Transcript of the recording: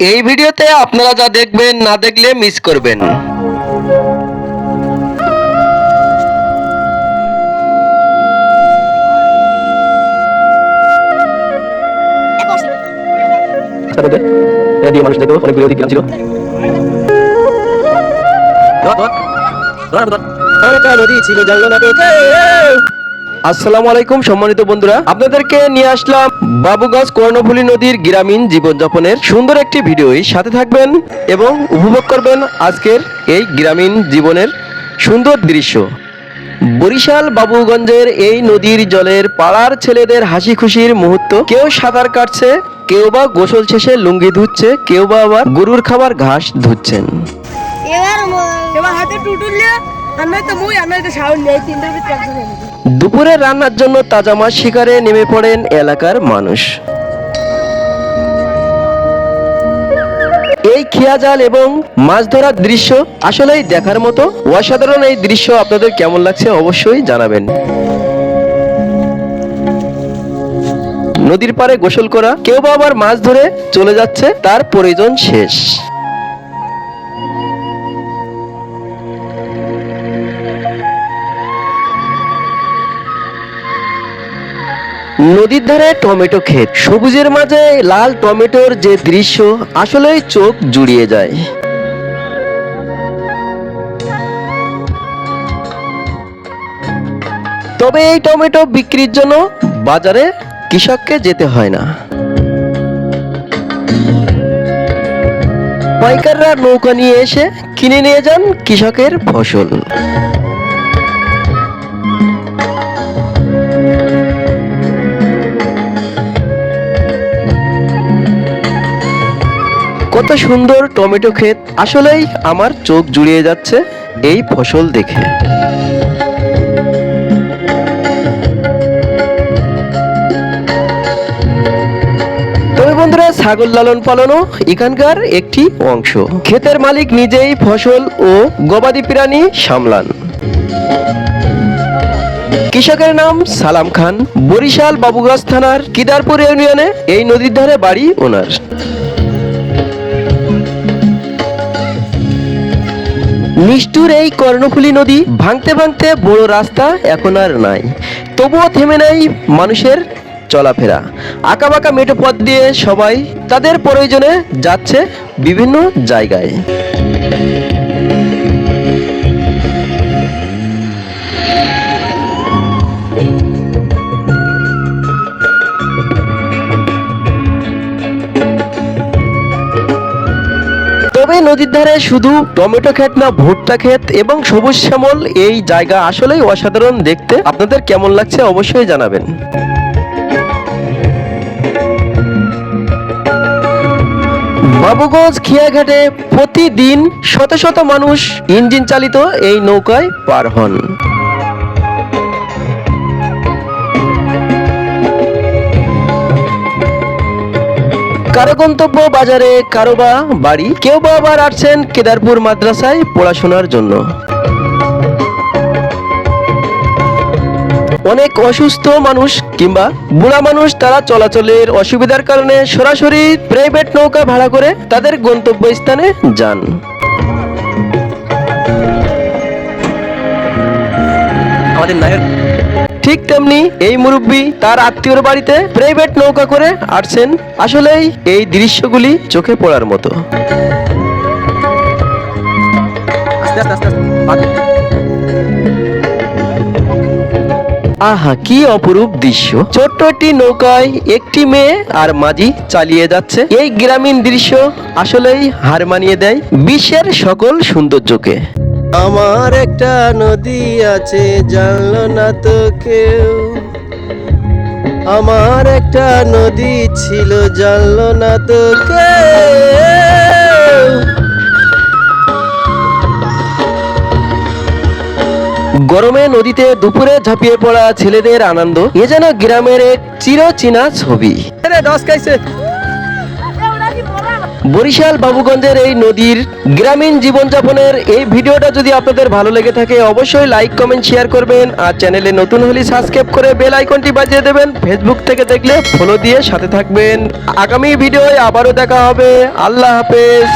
এই ভিডিওতে আপনারা যা দেখবেন না দেখলে মিস করবেন। ছিল। ছিল জানলো না? আসসালামু আলাইকুম, সম্মানিত বন্ধুরা। আপনাদেরকে নিয়ে আসলাম বাবুগঞ্জ কর্ণফুলী নদীর গ্রামীণ জীবনযাপনের সুন্দর একটি ভিডিওই। সাথে থাকবেন এবং উপভোগ করবেন আজকের এই গ্রামীণ জীবনের সুন্দর দৃশ্য। বরিশাল বাবুগঞ্জের এই নদীর জলের পাড়ার ছেলেদের হাসি খুশির মুহূর্ত। কেউ সাঁতার কাটছে, কেউ বা গোসল শেষে লুঙ্গি ধুচ্ছে, কেউ বা আবার গরুর খাবার ঘাস ধুচ্ছেন। এবার দুপুরে রান্নার জন্য তাজা মাছ শিকারে নেমে পড়েন এলাকার মানুষ। এই খেয়া জাল এবং মাছ ধরার দৃশ্য আসলেই দেখার মতো। অসাধারণ এই দৃশ্য আপনাদের কেমন লাগছে অবশ্যই জানাবেন। নদীর পাড়ে গোসল করা, কেউ বা আবার মাছ ধরে চলে যাচ্ছে, তার প্রয়োজন শেষ। নদীর ধারে টমেটো ক্ষেত। সবুজের মাঝে লাল টমেটোর যে দৃশ্য, আসলেই চোখ জুড়িয়ে যায়। তবে এই টমেটো বিক্রির জন্য বাজারে কৃষককে যেতে হয় না। পাইকাররা নৌকা নিয়ে এসে কিনে নিয়ে যান কৃষকের ফসল। কত সুন্দর টমেটো ক্ষেত। আসলেই আমার চোখ জুড়িয়ে যাচ্ছে এই ফসল দেখে। বন্ধুরা, ছাগল লালন পালনও এখানকার একটি অংশ। ক্ষেতের মালিক নিজেই ফসল ও গবাদি প্রাণী সামলান। কৃষকের নাম সালাম খান। বরিশাল বাবুগাছ থানার কিদারপুর ইউনিয়নে এই নদীর ধারে বাড়ি ওনার। নিষ্ঠুর এই কর্ণফুলী নদী ভাঙতে ভাঙতে বড় রাস্তা এখন আর নাই। তবুও থেমে নাই মানুষের চলাফেরা। আঁকাবাঁকা মেঠো পথ দিয়ে সবাই তাদের প্রয়োজনে যাচ্ছে বিভিন্ন জায়গায়। তবে নদীর ধারে শুধু টমেটো ক্ষেত না, ভুট্টা ক্ষেত এবং সবুজ শ্যামল এই জায়গা আসলেই অসাধারণ দেখতে। আপনাদের কেমন লাগছে অবশ্যই জানাবেন। বাবুগঞ্জ খিয়াঘাটে প্রতিদিন শত শত মানুষ ইঞ্জিন চালিত এই নৌকায় পার হন। কারও গন্তব্য বাজারে, কারও বা বাড়ি, কেউ বা আবার আসছেন কেদারপুর মাদ্রাসায় পড়াশোনার জন্য। অনেক অসুস্থ মানুষ কিংবা বুড়া মানুষ তারা চলাচলের অসুবিধার কারণে সরাসরি প্রাইভেট নৌকা ভাড়া করে তাদের গন্তব্য স্থানে যান। আমাদের নায়ক ঠিক তেমনি এই মুরব্বী তার আত্মীয়র বাড়িতে প্রাইভেট নৌকা করে আসছেন। আসলেই এই দৃশ্যগুলি চোখে পড়ার মতো। আহা কি অপরূপ দৃশ্য। ছোট্ট একটি নৌকায় একটি মেয়ে আর মাঝি চালিয়ে যাচ্ছে। এই গ্রামীণ দৃশ্য আসলেই হার মানিয়ে দেয় বিশ্বের সকল সৌন্দর্যকে। আমার একটা নদী আছে, জানলো না তো কেউ। আমার একটা নদী ছিল, জানলো না তো কেউ। গরমে নদীতে দুপুরে ঝাঁপিয়ে পড়া ছেলেদের আনন্দ, এ যেন গ্রামের এক চিরচেনা ছবি। দশ খাইছে। বরিশাল বাবুগঞ্জের এই নদীর গ্রামীণ জীবনযাপনের এই ভিডিওটা যদি আপনাদের ভালো লেগে থাকে, অবশ্যই লাইক কমেন্ট শেয়ার করবেন আর চ্যানেলে নতুন হলে সাবস্ক্রাইব করে বেল আইকনটি বাজিয়ে দেবেন। ফেসবুক থেকে দেখলে ফলো দিয়ে সাথে থাকবেন। আগামী ভিডিওয় আবারও দেখা হবে। আল্লাহ হাফেজ।